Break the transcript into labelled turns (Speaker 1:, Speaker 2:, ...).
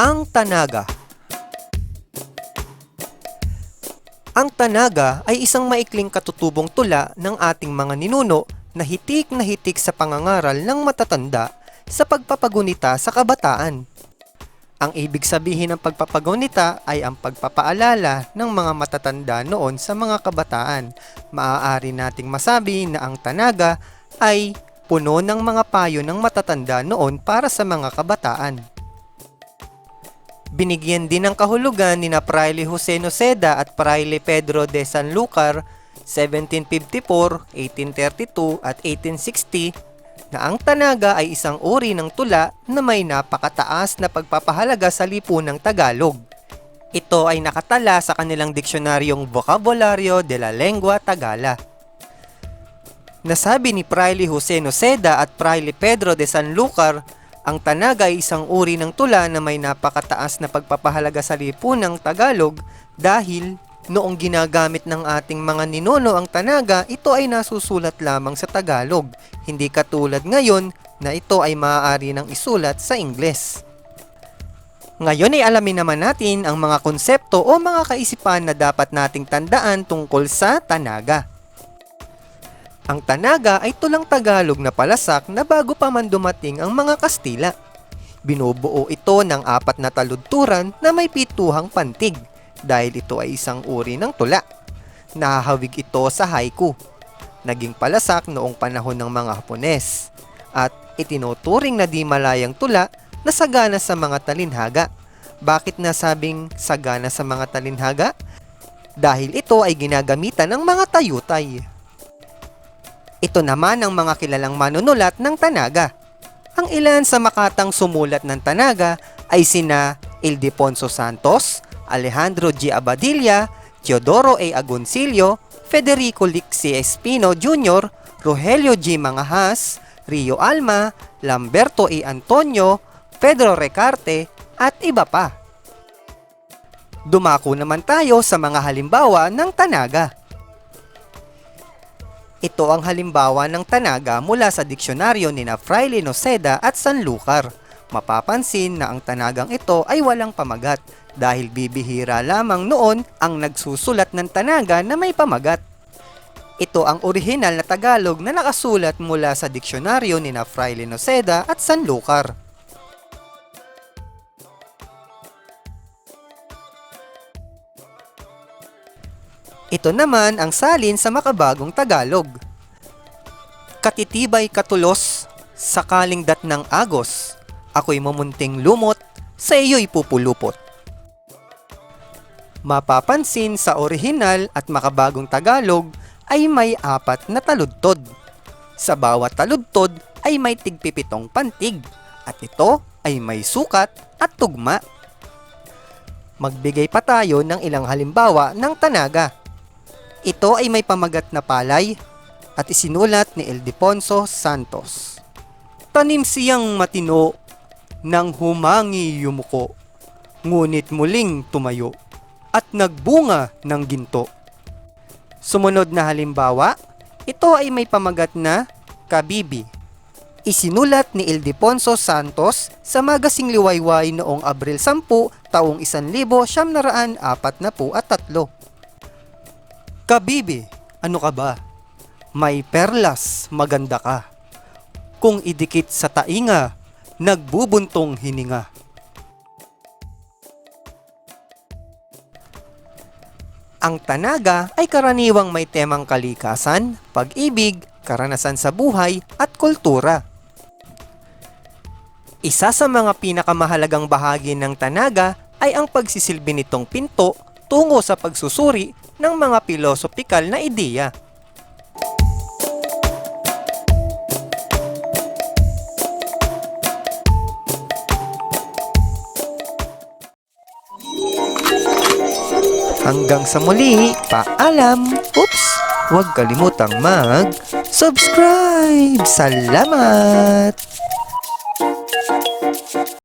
Speaker 1: Ang Tanaga Ang Tanaga ay isang maikling katutubong tula ng ating mga ninuno na hitik na hitik sa pangangaral ng matatanda sa pagpapagunita sa kabataan. Ang ibig sabihin ng pagpapagunita ay ang pagpapaalala ng mga matatanda noon sa mga kabataan. Maaari nating masabi na ang Tanaga ay puno ng mga payo ng matatanda noon para sa mga kabataan. Binigyan din ng kahulugan ni na Fraile Jose Noceda at Fraile Pedro de Sanlucar 1754, 1832 at 1860 na ang tanaga ay isang uri ng tula na may napakataas na pagpapahalaga sa lipunang Tagalog. Ito ay nakatala sa kanilang diksyonaryong Vocabulario de la Lengua Tagala. Nasabi ni Fraile Jose Noceda at Fraile Pedro de Sanlucar, ang tanaga ay isang uri ng tula na may napakataas na pagpapahalaga sa lipunang Tagalog dahil noong ginagamit ng ating mga ninuno ang tanaga, ito ay nasusulat lamang sa Tagalog, hindi katulad ngayon na ito ay maaari ng isulat sa Ingles. Ngayon ay alamin naman natin ang mga konsepto o mga kaisipan na dapat nating tandaan tungkol sa tanaga. Ang tanaga ay tulang Tagalog na palasak na bago pa man dumating ang mga Kastila. Binubuo ito ng apat na taludturan na may pituhang pantig dahil ito ay isang uri ng tula. Nahahawig ito sa haiku. Naging palasak noong panahon ng mga Hapones at itinuturing na di malayang tula na sagana sa mga talinhaga. Bakit nasabing sagana sa mga talinhaga? Dahil ito ay ginagamitan ng mga tayutay. Ito naman ang mga kilalang manunulat ng Tanaga. Ang ilan sa makatang sumulat ng Tanaga ay sina Ildefonso Santos, Alejandro G. Abadilla, Teodoro A. Agoncillo, Federico Lixi Espino Jr., Rogelio G. Mangahas, Rio Alma, Lamberto A. Antonio, Pedro Recarte, at iba pa. Dumako naman tayo sa mga halimbawa ng Tanaga. Ito ang halimbawa ng Tanaga mula sa diksyonaryo ni na Fraile Noceda at Sanlucar. Mapapansin na ang tanagang ito ay walang pamagat dahil bibihira lamang noon ang nagsusulat ng tanaga na may pamagat. Ito ang orihinal na Tagalog na nakasulat mula sa diksyonaryo ni na Fraile Noceda at Sanlucar. Ito naman ang salin sa makabagong Tagalog. Katitibay katulos, sakaling dat ng agos, ako'y mamunting lumot, sa iyo'y pupulupot. Mapapansin sa orihinal at makabagong Tagalog ay may apat na taludtod. Sa bawat taludtod ay may tigpipitong pantig at ito ay may sukat at tugma. Magbigay pa tayo ng ilang halimbawa ng tanaga. Ito ay may pamagat na palay at isinulat ni Ildefonso Santos. Tanim siyang matino nang humangi yumuko, ngunit muling tumayo at nagbunga ng ginto. Sumunod na halimbawa, ito ay may pamagat na kabibi. Isinulat ni Ildefonso Santos sa Magasing Liwayway noong Abril 10, taong 1943. Kabibi, ano ka ba? May perlas, maganda ka. Kung idikit sa tainga, nagbubuntong hininga. Ang tanaga ay karaniwang may temang kalikasan, pag-ibig, karanasan sa buhay at kultura. Isa sa mga pinakamahalagang bahagi ng tanaga ay ang pagsisilbi nitong pinto tungo sa pagsusuri ng mga pilosopikal na ideya. Hanggang sa muli, paalam! Oops! Huwag kalimutang mag-subscribe! Salamat!